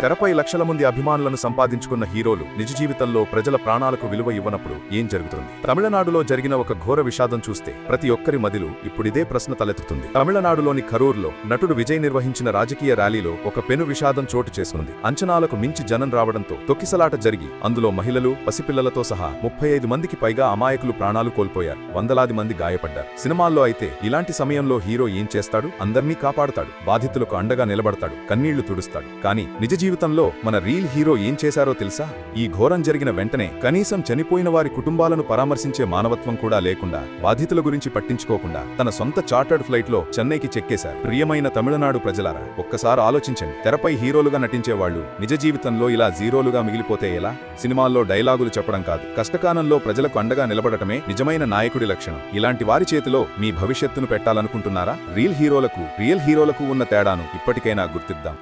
తెరపై లక్షల మంది అభిమానులను సంపాదించుకున్న హీరోలు నిజ జీవితంలో ప్రజల ప్రాణాలకు విలువ ఇవ్వనప్పుడు ఏం జరుగుతుంది? తమిళనాడులో జరిగిన ఒక ఘోర విషాదం చూస్తే ప్రతి ఒక్కరి మదిలు ఇప్పుడిదే ప్రశ్న తలెత్తుతుంది. తమిళనాడులోని కరూర్లో నటుడు విజయ్ నిర్వహించిన రాజకీయ ర్యాలీలో ఒక పెను విషాదం చోటు చేసుకుంది. అంచనాలకు మించి జనం రావడంతో తొక్కిసలాట జరిగి అందులో మహిళలు పసిపిల్లలతో సహా ముప్పై ఐదు మందికి పైగా అమాయకులు ప్రాణాలు కోల్పోయారు. వందలాది మంది గాయపడ్డారు. సినిమాల్లో అయితే ఇలాంటి సమయంలో హీరో ఏం చేస్తాడు? అందర్నీ కాపాడుతాడు. బాధితులకు అండగా నిలబడతాడు. కన్నీళ్ళు తుడుస్తాడు. కానీ నిజ జీవితంలో మన రీల్ హీరో ఏం చేశారో తెలుసా? ఈ ఘోరం జరిగిన వెంటనే కనీసం చనిపోయిన వారి కుటుంబాలను పరామర్శించే మానవత్వం కూడా లేకుండా బాధితుల గురించి పట్టించుకోకుండా తన సొంత చార్టర్డ్ ఫ్లైట్లో చెన్నైకి చెక్కేశారు. ప్రియమైన తమిళనాడు ప్రజలారా ఒక్కసారి ఆలోచించండి. తెరపై హీరోలుగా నటించే వాళ్ళు నిజ జీవితంలో ఇలా జీరోలుగా మిగిలిపోతే ఎలా? సినిమాల్లో డైలాగులు చెప్పడం కాదు. కష్టకాలంలో ప్రజలకు అండగా నిలబడటమే నిజమైన నాయకుడి లక్షణం. ఇలాంటి వారి చేతిలో మీ భవిష్యత్తును పెట్టాలనుకుంటున్నారా? రీల్ హీరోలకు రియల్ హీరోలకు ఉన్న తేడాను ఇప్పటికైనా గుర్తిద్దాం.